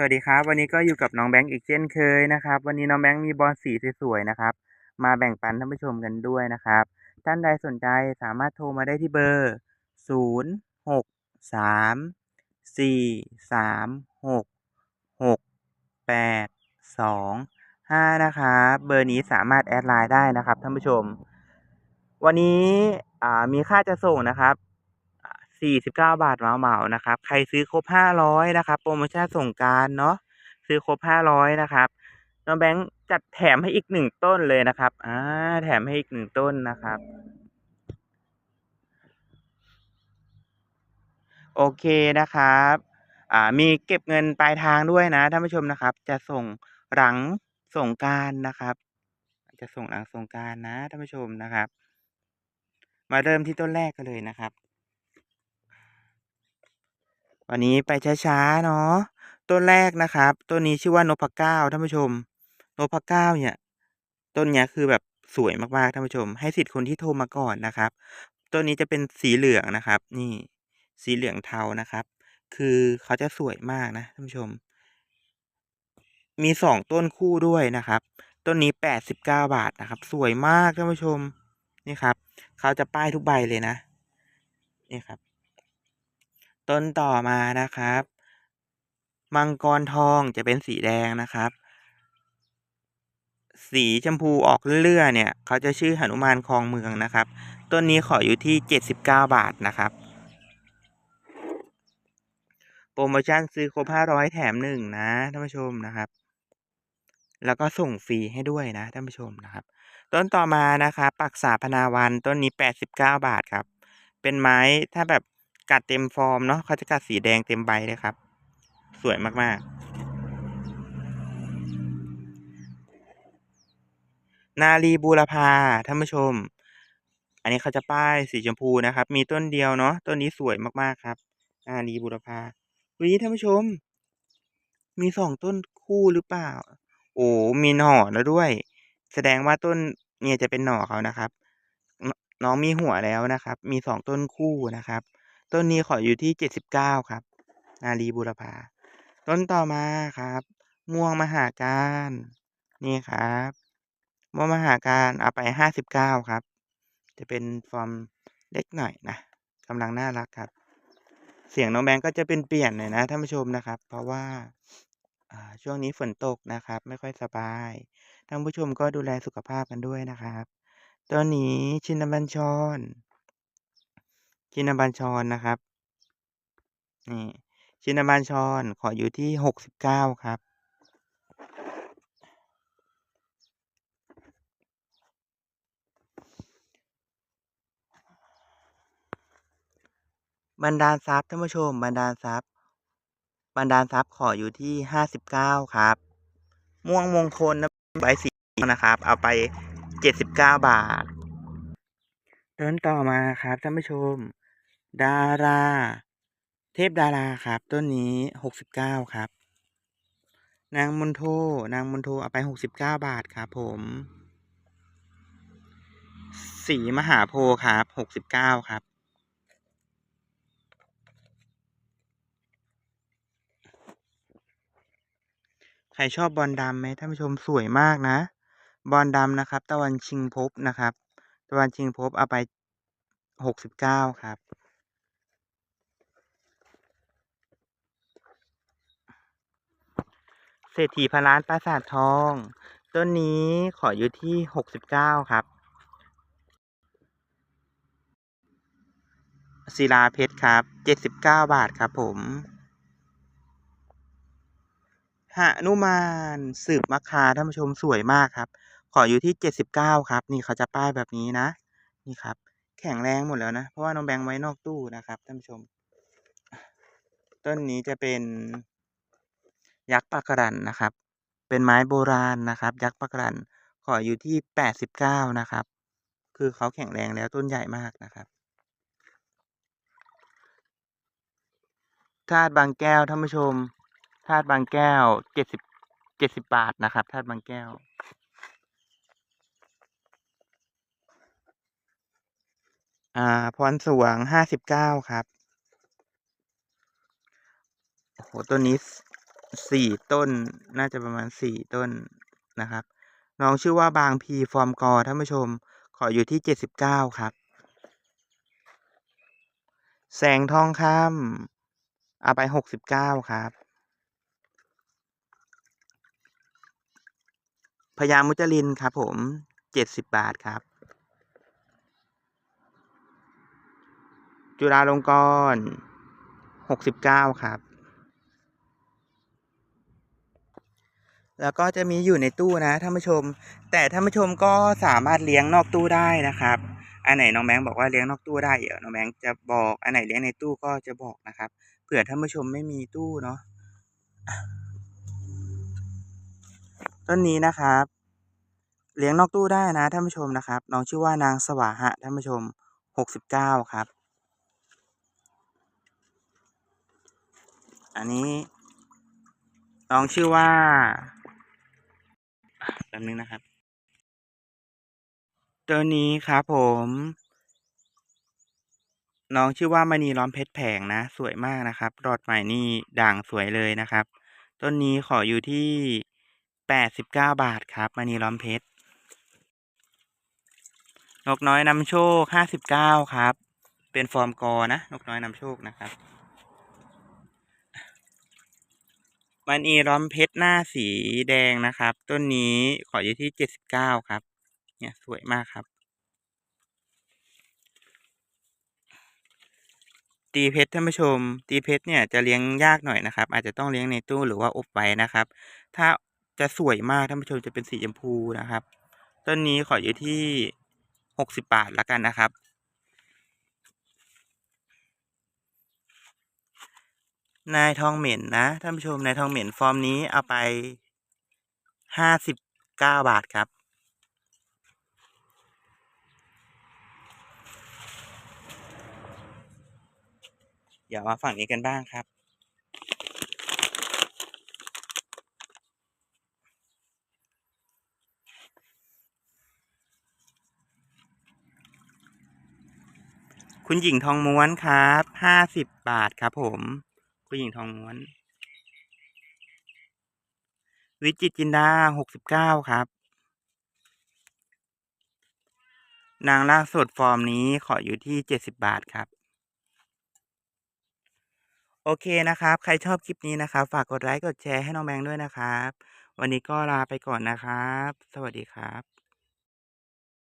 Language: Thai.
สวัสดีครับ วันนี้ก็อยู่กับน้องแบงค์อีกเช่นเคยนะครับ วันนี้น้องแบงค์มีบอลสีสวยๆนะครับ มาแบ่งปันท่านผู้ชมกันด้วยนะครับ ท่านใดสนใจสามารถโทรมาได้ที่เบอร์ 0 6 3 4 3 6 6 8 2 5 นะครับเบอร์นี้สามารถแอดไลน์ได้นะครับท่านผู้ชม วันนี้มีค่าจะส่งนะครับ 49 บาทเหมาๆนะครับ ใครซื้อครบ 500 นะครับ โปรโมชั่นส่งกานต์เนาะซื้อครบ 500 นะครับน้องแบงค์จัดแถมให้อีก1ต้นเลยนะครับอ่าแถมให้อีก1ต้นนะครับ โอเคนะครับอ่ามีเก็บเงินปลายทางด้วยนะท่านผู้ชมนะครับ จะส่งหลังส่งกานต์นะครับ จะส่งหลังส่งกานต์นะท่านผู้ชมนะครับ มาเริ่มที่ต้นแรกกันเลยนะครับ วันนี้ไปช้าๆเนาะต้นแรกนะครับต้นนี้ชื่อว่านพเก้าท่านผู้ชมนพเก้าเนี่ย ต้นเนี้ยคือแบบสวยมากๆท่านผู้ชม ให้สิทธิ์คนที่โทรมาก่อนนะครับต้นนี้จะเป็นสีเหลืองนะครับ นี่ สีเหลืองเทานะครับ คือเขาจะสวยมากนะท่านผู้ชม มี2ต้นคู่ด้วยนะครับต้นนี้89บาทนะครับ สวยมากท่านผู้ชมนี่ครับ เขาจะป้ายทุกใบเลยนะนี่ครับ ต้นต่อมานะครับ มังกรทองจะเป็นสีแดงนะครับ สีชมพูออกเลื่อๆเนี่ย เขาจะชื่อหนุมานคลองเมืองนะครับ ต้นนี้ขออยู่ที่ 79 บาทนะครับ โปรโมชั่นซื้อครบ 500 แถม1นะท่านผู้ชมนะครับ แล้วก็ส่งฟรีให้ด้วยนะท่านผู้ชมนะครับ ต้นต่อมานะครับปักษาพนาวันต้นนี้ 89 บาทครับ เป็นไม้ถ้าแบบ กัดเต็มฟอร์มเนาะเขาจะกัดสีแดงเต็มใบเลยครับ สวยมากๆ นาลีบูรพาท่านผู้ชม อันนี้เขาจะป้ายสีชมพูนะครับ มีต้นเดียวเนาะต้นนี้สวยมากๆครับ นาลีบูรพาวันนี้ท่านผู้ชม มีสองต้นคู่หรือเปล่า โอ้มีหน่อแล้วด้วย แสดงว่าต้นเนี่ยจะเป็นหน่อเขานะครับ น้องมีหัวแล้วนะครับ มี2ต้นคู่นะครับ ต้นนี้ขออยู่ที่79ครับ นาลีบูรพา ต้นต่อมาครับ ม่วงมหาการ นี่ครับ ม่วงมหาการเอาไป59ครับ จะเป็นฟอร์มเล็กหน่อยนะกำลังน่ารักครับ เสียงน้องแบงก์ก็จะเป็นเปลี่ยนหน่อยนะท่านผู้ชมนะครับ เพราะว่าช่วงนี้ฝนตกนะครับ ไม่ค่อยสบายท่านผู้ชมก็ดูแลสุขภาพกันด้วยนะครับต้นนี้ชินบัญชร ชินบัญชรนะครับ นี่ ชินบัญชรขออยู่ที่69ครับบันดาลทรัพย์ท่านผู้ชมบันดาลทรัพย์บันดาลทรัพย์ขออยู่ที่59ครับ ม่วงมงคลนะใบสีนะครับ เอาไป79บาทต้นต่อมาครับท่านผู้ชม ดารา เทพดาราครับ ต้นนี้69ครับ นางมนโทนางมนโทเอาไป69บเก้าบาทครับผมสีมหาโพธิ์ครับ69ครับ ใครชอบบอลดำไหมท่านผู้ชมสวยมากนะ บอลดำนะครับ ตะวันชิงภพนะครับ ตะวันชิงภพเอาไป69ครับ ศรษฐีพันล้านปราสาททอง ต้นนี้ขออยู่ที่69ครับศิลาเพชรครับ79บเก้าบาทครับผมหนุมานสืบมคาท่านผู้ชมสวยมากครับ ขออยู่ที่79ครับ นี่เขาจะป้ายแบบนี้นะ นี่ครับ แข็งแรงหมดแล้วนะ เพราะว่าน้องแบงค์ไว้นอกตู้นะครับท่านผู้ชม ต้นนี้จะเป็น ยักษ์ปะกรันนะครับ เป็นไม้โบราณนะครับ ยักษ์ปะกรันขออยู่ที่ 89 นะครับ คือเขาแข็งแรงแล้วต้นใหญ่มากนะครับธาตุบางแก้วท่านผู้ชมธาตุบางแก้ว70 70บเจ็ดสิบาทนะครับธาตุบางแก้ว อ่าพรสวง59ครับโอ้โฮต้นนี้ สี่ต้น น่าจะประมาณสี่ต้นนะครับ น้องชื่อว่าบางพีฟอร์มกอท่านผู้ชม ขออยู่ที่เจ็ดสิบเก้าครับ แสงทองคำเอาไปหกสิบเก้าครับพญามุจลินครับผมเจ็ดสิบบาทครับ จุฬาลงกรณ์หกสิบเก้าครับ แล้วก็จะมีอยู่ในตู้นะท่านผู้ชม แต่ท่านผู้ชมก็สามารถเลี้ยงนอกตู้ได้นะครับ อันไหนน้องแบงค์บอกว่าเลี้ยงนอกตู้ได้เดี๋ยวน้องแบงค์จะบอกอันไหนเลี้ยงในตู้ก็จะบอกนะครับเผื่อท่านผู้ชมไม่มีตู้เนาะต้นนี้นะครับ เลี้ยงนอกตู้ได้นะท่านผู้ชมนะครับ น้องชื่อว่านางสวาหะท่านผู้ชมหกสิบเก้าครับ อันนี้น้องชื่อว่า แป๊บนึงนะครับ ตัวนี้ครับผม น้องชื่อว่ามณีล้อมเพชรแผงนะ สวยมากนะครับรอดใหม่นี่ด่างสวยเลยนะครับ ต้นนี้ขออยู่ที่แปดสิบเก้าบาทครับมณีล้อมเพชรนกน้อยนำโชคห้าสิบเก้าครับ เป็นฟอร์มกอนะ นกน้อยนำโชคนะครับ มันอีล้อมเพชรหน้าสีแดงนะครับ ต้นนี้ขออยู่ที่เจ็ดสิบเก้าครับ เนี่ยสวยมากครับ ตีเพชรท่านผู้ชม ตีเพชรเนี่ยจะเลี้ยงยากหน่อยนะครับ อาจจะต้องเลี้ยงในตู้หรือว่าอบไว้นะครับ ถ้าจะสวยมากท่านผู้ชมจะเป็นสีชมพูนะครับ ต้นนี้ขออยู่ที่หกสิบบาทละกันนะครับ นายทองเหม็นนะท่านผู้ชมนายทองเหม็นฟอร์มนี้เอาไปห้าสิบเก้าบาทครับ เดี๋ยวมาฝั่งนี้กันบ้างครับ คุณหญิงทองม้วนครับห้าสิบบาทครับผม คุณหญิงทองม้วน วิจิตจินดาหกสิบเก้าครับ นางล่ากสดฟอร์มนี้ขออยู่ที่เจ็ดสิบบาทครับ โอเคนะครับ ใครชอบคลิปนี้นะครับ ฝากกดไลค์กดแชร์ให้น้องแบงค์ด้วยนะครับ วันนี้ก็ลาไปก่อนนะครับ สวัสดีครับ